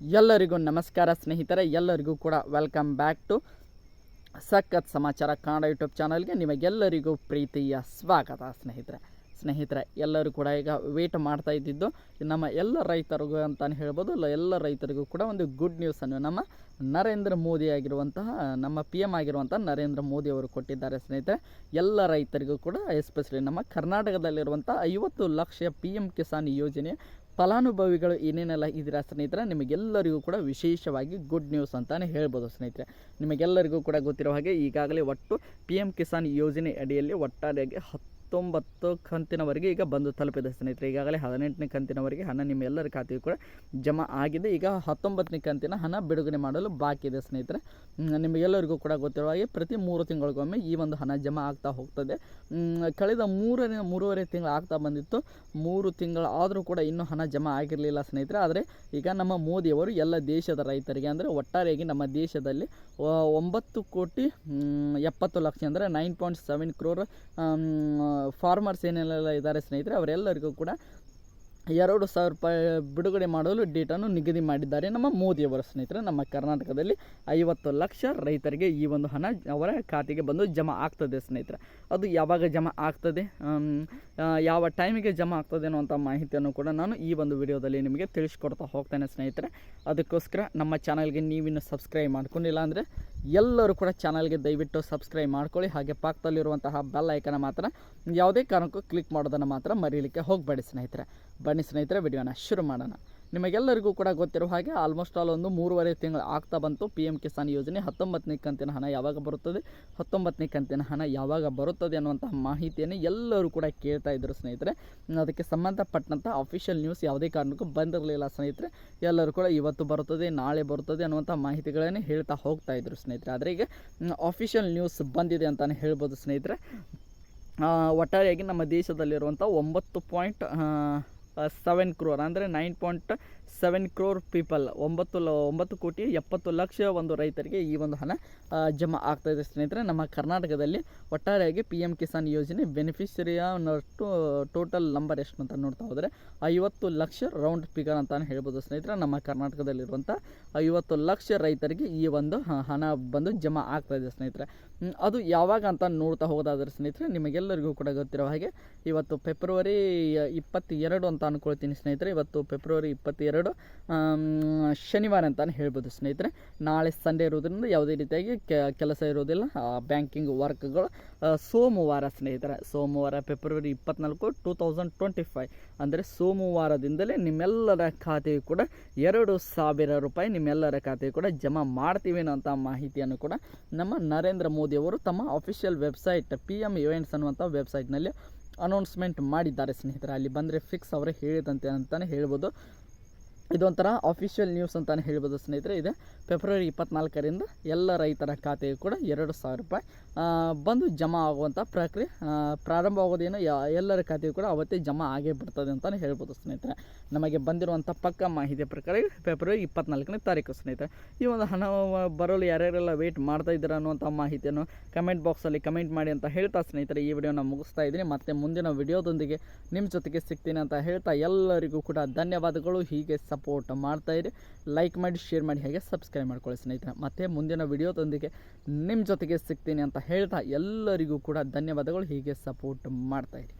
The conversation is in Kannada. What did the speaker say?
ಎಲ್ಲರಿಗೂ ನಮಸ್ಕಾರ ಸ್ನೇಹಿತರೆ, ಎಲ್ಲರಿಗೂ ಕೂಡ ವೆಲ್ಕಮ್ ಬ್ಯಾಕ್ ಟು ಸಖತ್ ಸಮಾಚಾರ ಕನ್ನಡ ಯೂಟ್ಯೂಬ್ ಚಾನಲ್ಗೆ ನಿಮಗೆಲ್ಲರಿಗೂ ಪ್ರೀತಿಯ ಸ್ವಾಗತ ಸ್ನೇಹಿತರೆ. ಸ್ನೇಹಿತರೆ, ಎಲ್ಲರೂ ಕೂಡ ಈಗ ವೇಟ್ ಮಾಡ್ತಾ ಇದ್ದಿದ್ದು, ನಮ್ಮ ಎಲ್ಲ ರೈತರಿಗೂ ಅಂತಲೇ ಹೇಳ್ಬೋದು ಎಲ್ಲ ರೈತರಿಗೂ ಕೂಡ ಒಂದು ಗುಡ್ ನ್ಯೂಸನ್ನು ನಮ್ಮ ನರೇಂದ್ರ ಮೋದಿ ಆಗಿರುವಂತಹ, ನಮ್ಮ ಪಿ ಎಂ ಆಗಿರುವಂಥ ನರೇಂದ್ರ ಮೋದಿ ಅವರು ಕೊಟ್ಟಿದ್ದಾರೆ ಸ್ನೇಹಿತರೆ. ಎಲ್ಲ ರೈತರಿಗೂ ಕೂಡ ಎಸ್ಪೆಷಲಿ ನಮ್ಮ ಕರ್ನಾಟಕದಲ್ಲಿರುವಂಥ ಐವತ್ತು ಲಕ್ಷ ಪಿ ಎಂ ಕಿಸಾನ್ ಯೋಜನೆ ಫಲಾನುಭವಿಗಳು ಏನೇನೆಲ್ಲ ಇದ್ದೀರಾ ಸ್ನೇಹಿತರೆ, ನಿಮಗೆಲ್ಲರಿಗೂ ಕೂಡ ವಿಶೇಷವಾಗಿ ಗುಡ್ ನ್ಯೂಸ್ ಅಂತಲೇ ಹೇಳ್ಬೋದು ಸ್ನೇಹಿತರೆ. ನಿಮಗೆಲ್ಲರಿಗೂ ಕೂಡ ಗೊತ್ತಿರೋ ಹಾಗೆ ಈಗಾಗಲೇ ಒಟ್ಟು ಪಿ ಎಂ ಕಿಸಾನ್ ಯೋಜನೆ ಅಡಿಯಲ್ಲಿ ಒಟ್ಟಾರೆಯಾಗಿ ಹತ್ತೊಂಬತ್ತು ಕಂತಿನವರೆಗೆ ಈಗ ಬಂದು ತಲುಪಿದೆ ಸ್ನೇಹಿತರೆ. ಈಗಾಗಲೇ ಹದಿನೆಂಟನೇ ಕಂತಿನವರೆಗೆ ಹಣ ನಿಮ್ಮ ಎಲ್ಲರ ಖಾತೆಯು ಕೂಡ ಜಮಾ ಆಗಿದೆ. ಈಗ ಹತ್ತೊಂಬತ್ತನೇ ಕಂತಿನ ಹಣ ಬಿಡುಗಡೆ ಮಾಡಲು ಬಾಕಿ ಇದೆ ಸ್ನೇಹಿತರೆ. ನಿಮಗೆಲ್ಲರಿಗೂ ಕೂಡ ಗೊತ್ತಿರುವ ಹಾಗೆ ಪ್ರತಿ ಮೂರು ತಿಂಗಳಿಗೊಮ್ಮೆ ಈ ಒಂದು ಹಣ ಜಮಾ ಆಗ್ತಾ ಹೋಗ್ತದೆ. ಕಳೆದ ಮೂರನೇ, ಮೂರುವರೆ ತಿಂಗಳು ಆಗ್ತಾ ಬಂದಿತ್ತು. ಮೂರು ತಿಂಗಳು ಆದರೂ ಕೂಡ ಇನ್ನೂ ಹಣ ಜಮಾ ಆಗಿರಲಿಲ್ಲ ಸ್ನೇಹಿತರೆ. ಆದರೆ ಈಗ ನಮ್ಮ ಮೋದಿಯವರು ಎಲ್ಲ ದೇಶದ ರೈತರಿಗೆ ಅಂದರೆ ಒಟ್ಟಾರೆಯಾಗಿ ನಮ್ಮ ದೇಶದಲ್ಲಿ ಒಂಬತ್ತು ಕೋಟಿ ಎಪ್ಪತ್ತು ಲಕ್ಷ ಅಂದರೆ nine point seven crore farmers ಏನೆಲ್ಲ ಇದ್ದಾರೆ ಸ್ನೇಹಿತರೆ, ಅವರೆಲ್ಲರಿಗೂ ಕೂಡ ಎರಡು ಸಾವಿರ ರೂಪಾಯಿ ಬಿಡುಗಡೆ ಮಾಡಲು ಡೇಟನ್ನು ನಿಗದಿ ಮಾಡಿದ್ದಾರೆ ನಮ್ಮ ಮೋದಿಯವರ ಸ್ನೇಹಿತರೆ. ನಮ್ಮ ಕರ್ನಾಟಕದಲ್ಲಿ ಐವತ್ತು ಲಕ್ಷ ರೈತರಿಗೆ ಈ ಒಂದು ಹಣ ಅವರ ಖಾತೆಗೆ ಬಂದು ಜಮಾ ಆಗ್ತದೆ ಸ್ನೇಹಿತರೆ. ಅದು ಯಾವಾಗ ಜಮಾ ಆಗ್ತದೆ? ಯಾವ ಟೈಮಿಗೆ ಜಮಾ ಆಗ್ತದೆ ಅನ್ನುವಂಥ ಮಾಹಿತಿಯನ್ನು ಕೂಡ ನಾನು ಈ ಒಂದು ವಿಡಿಯೋದಲ್ಲಿ ನಿಮಗೆ ತಿಳಿಸ್ಕೊಡ್ತಾ ಹೋಗ್ತೇನೆ ಸ್ನೇಹಿತರೆ. ಅದಕ್ಕೋಸ್ಕರ ನಮ್ಮ ಚಾನಲ್ಗೆ ನೀವಿನ್ನು ಸಬ್ಸ್ಕ್ರೈಬ್ ಮಾಡ್ಕೊಂಡಿಲ್ಲ ಅಂದರೆ ಎಲ್ಲರೂ ಕೂಡ ಚಾನಲ್ಗೆ ದಯವಿಟ್ಟು ಸಬ್ಸ್ಕ್ರೈಬ್ ಮಾಡ್ಕೊಳ್ಳಿ. ಹಾಗೆ ಪಕ್ಕದಲ್ಲಿರುವಂತಹ ಬೆಲ್ ಐಕನ ಮಾತ್ರ ಯಾವುದೇ ಕಾರಣಕ್ಕೂ ಕ್ಲಿಕ್ ಮಾಡೋದನ್ನು ಮಾತ್ರ ಮರೀಲಿಕ್ಕೆ ಹೋಗಬೇಡಿ ಸ್ನೇಹಿತರೆ. ಬನ್ನಿ ಸ್ನೇಹಿತರೆ, ವಿಡಿಯೋನ ಶುರು ಮಾಡೋಣ. ನಿಮಗೆಲ್ಲರಿಗೂ ಕೂಡ ಗೊತ್ತಿರೋ ಹಾಗೆ ಆಲ್ಮೋಸ್ಟ್ ಆಲ್ ಒಂದು ಮೂರುವರೆ ತಿಂಗಳು ಆಗ್ತಾ ಬಂತು. ಪಿ ಎಂ ಕಿಸಾನ್ ಯೋಜನೆ ಹತ್ತೊಂಬತ್ತನೇ ಕಂತಿನ ಹಣ ಯಾವಾಗ ಬರುತ್ತದೆ? ಹತ್ತೊಂಬತ್ತನೇ ಕಂತಿನ ಹಣ ಯಾವಾಗ ಬರುತ್ತದೆ ಅನ್ನುವಂತಹ ಮಾಹಿತಿಯನ್ನು ಎಲ್ಲರೂ ಕೂಡ ಕೇಳ್ತಾ ಇದ್ದರು ಸ್ನೇಹಿತರೆ. ಅದಕ್ಕೆ ಸಂಬಂಧಪಟ್ಟಂಥ ಅಫಿಷಿಯಲ್ ನ್ಯೂಸ್ ಯಾವುದೇ ಕಾರಣಕ್ಕೂ ಬಂದಿರಲಿಲ್ಲ ಸ್ನೇಹಿತರೆ. ಎಲ್ಲರೂ ಕೂಡ ಇವತ್ತು ಬರುತ್ತದೆ, ನಾಳೆ ಬರುತ್ತದೆ ಅನ್ನುವಂಥ ಮಾಹಿತಿಗಳನ್ನೇ ಹೇಳ್ತಾ ಹೋಗ್ತಾ ಇದ್ರು ಸ್ನೇಹಿತರೆ. ಆದರೆ ಈಗ ಅಫಿಷಿಯಲ್ ನ್ಯೂಸ್ ಬಂದಿದೆ ಅಂತಲೇ ಹೇಳ್ಬೋದು ಸ್ನೇಹಿತರೆ. ಒಟ್ಟಾರೆಯಾಗಿ ನಮ್ಮ ದೇಶದಲ್ಲಿರುವಂಥ ಒಂಬತ್ತು ಪಾಯಿಂಟ್ ಸೆವೆನ್ ಕ್ರೋರ್ ಅಂದರೆ nine point seven crore people ಒಂಬತ್ತು ಲ, ಒಂಬತ್ತು ಕೋಟಿ ಎಪ್ಪತ್ತು ಲಕ್ಷ ಒಂದು ರೈತರಿಗೆ ಈ ಒಂದು ಹಣ ಜಮಾ ಆಗ್ತಾ ಇದೆ ಸ್ನೇಹಿತರೆ. ನಮ್ಮ ಕರ್ನಾಟಕದಲ್ಲಿ ಒಟ್ಟಾರೆಯಾಗಿ ಪಿ ಎಂ ಕಿಸಾನ್ ಯೋಜನೆ ಬೆನಿಫಿಷರಿಯ ಟೋಟಲ್ ನಂಬರ್ ಎಷ್ಟು ಅಂತ ನೋಡ್ತಾ ಹೋದರೆ ಐವತ್ತು ಲಕ್ಷ ರೌಂಡ್ ಫಿಗರ್ ಅಂತಲೇ ಹೇಳ್ಬೋದು ಸ್ನೇಹಿತರೆ. ನಮ್ಮ ಕರ್ನಾಟಕದಲ್ಲಿರುವಂಥ ಐವತ್ತು ಲಕ್ಷ ರೈತರಿಗೆ ಈ ಒಂದು ಹಣ ಬಂದು ಜಮಾ ಆಗ್ತಾಯಿದೆ ಸ್ನೇಹಿತರೆ. ಅದು ಯಾವಾಗ ಅಂತ ನೋಡ್ತಾ ಹೋಗೋದಾದ್ರೆ ಸ್ನೇಹಿತರೆ, ನಿಮಗೆಲ್ಲರಿಗೂ ಕೂಡ ಗೊತ್ತಿರೋ ಹಾಗೆ ಇವತ್ತು ಫೆಬ್ರವರಿ ಇಪ್ಪತ್ತೆರಡು ಅಂತ ಅನ್ಕೊಳ್ತೀನಿ ಸ್ನೇಹಿತರೆ. ಇವತ್ತು ಫೆಬ್ರವರಿ ಇಪ್ಪತ್ತೆರಡು ಶನಿವಾರ ಅಂತಲೇ ಹೇಳ್ಬೋದು ಸ್ನೇಹಿತರೆ. ನಾಳೆ ಸಂಡೇ ಇರೋದ್ರಿಂದ ಯಾವುದೇ ರೀತಿಯಾಗಿ ಕೆಲಸ ಇರೋದಿಲ್ಲ. ಬ್ಯಾಂಕಿಂಗ್ ವರ್ಕ್ಗಳು ಸೋಮವಾರ ಸ್ನೇಹಿತರೆ. ಸೋಮವಾರ ಫೆಬ್ರವರಿ ಇಪ್ಪತ್ನಾಲ್ಕು ಟೂ ತೌಸಂಡ್ ಟ್ವೆಂಟಿ ಫೈವ್ ಅಂದರೆ ಸೋಮವಾರದಿಂದಲೇ ನಿಮ್ಮೆಲ್ಲರ ಖಾತೆಯು ಕೂಡ ಎರಡು ಸಾವಿರ ರೂಪಾಯಿ ನಿಮ್ಮೆಲ್ಲರ ಖಾತೆಯು ಕೂಡ ಜಮಾ ಮಾಡ್ತೀವಿ ಅನ್ನೋಂಥ ಮಾಹಿತಿಯನ್ನು ಕೂಡ ನಮ್ಮ ನರೇಂದ್ರ ಮೋದಿಯವರು ತಮ್ಮ official website P M events ಅನ್ನುವಂಥ ವೆಬ್ಸೈಟ್ನಲ್ಲಿ ಅನೌನ್ಸ್ಮೆಂಟ್ ಮಾಡಿದ್ದಾರೆ ಸ್ನೇಹಿತರೆ. ಅಲ್ಲಿ ಬಂದರೆ ಫಿಕ್ಸ್ ಅವರೇ ಹೇಳಿದಂತೆ ಅಂತಲೇ ಹೇಳ್ಬೋದು. ಇದೊಂಥರ ಅಫಿಷಿಯಲ್ ನ್ಯೂಸ್ ಅಂತಲೇ ಹೇಳ್ಬೋದು ಸ್ನೇಹಿತರೆ. ಇದೆ ಫೆಬ್ರವರಿ ಇಪ್ಪತ್ನಾಲ್ಕರಿಂದ ಎಲ್ಲ ರೈತರ ಖಾತೆಯು ಕೂಡ ಎರಡು ಸಾವಿರ ರೂಪಾಯಿ ಬಂದು ಜಮಾ ಆಗುವಂಥ ಪ್ರಕ್ರಿಯೆ ಪ್ರಾರಂಭ ಆಗೋದೇನು ಎಲ್ಲರ ಖಾತೆಗೂ ಕೂಡ ಅವತ್ತೇ ಜಮಾ ಆಗೇ ಬಿಡ್ತದೆ ಅಂತಲೇ ಹೇಳ್ಬೋದು ಸ್ನೇಹಿತರೆ. ನಮಗೆ ಬಂದಿರುವಂಥ ಪಕ್ಕ ಮಾಹಿತಿಯ ಪ್ರಕಾರ ಫೆಬ್ರವರಿ ಇಪ್ಪತ್ನಾಲ್ಕನೇ ತಾರೀಕು ಸ್ನೇಹಿತರೆ. ಈ ಒಂದು ಹಣ ಬರಲು ಯಾರ್ಯಾರೆಲ್ಲ ವೇಟ್ ಮಾಡ್ತಾ ಇದ್ದೀರಾ ಅನ್ನುವಂಥ ಮಾಹಿತಿಯನ್ನು ಕಮೆಂಟ್ ಬಾಕ್ಸಲ್ಲಿ ಕಮೆಂಟ್ ಮಾಡಿ ಅಂತ ಹೇಳ್ತಾ ಸ್ನೇಹಿತರೆ, ಈ ವಿಡಿಯೋನ ಮುಗಿಸ್ತಾ ಇದ್ದೀನಿ. ಮತ್ತು ಮುಂದಿನ ವಿಡಿಯೋದೊಂದಿಗೆ ನಿಮ್ಮ ಜೊತೆಗೆ ಸಿಗ್ತೀನಿ ಅಂತ ಹೇಳ್ತಾ ಎಲ್ಲರಿಗೂ ಕೂಡ ಧನ್ಯವಾದಗಳು. ಹೀಗೆ ಸಪೋರ್ಟ್ ಮಾಡ್ತಾ ಇರಿ. ಲೈಕ್ ಮಾಡಿ ಶೇರ್ ಮಾಡಿ, ಹಾಗೆ ಸಬ್ಸ್ಕ್ರೈಬ್ ಮಾಡ್ಕೊಳ್ಳಿ ಸ್ನೇಹಿತರೆ. ಮತ್ತೆ ಮುಂದಿನ ವಿಡಿಯೋದೊಂದಿಗೆ ನಿಮ್ಮ ಜೊತೆಗೆ ಸಿಗ್ತೀನಿ ಅಂತ ಹೇಳ್ತಾ ಎಲ್ಲರಿಗೂ ಕೂಡ ಧನ್ಯವಾದಗಳು. ಹೀಗೆ ಸಪೋರ್ಟ್ ಮಾಡ್ತಾ ಇರಿ.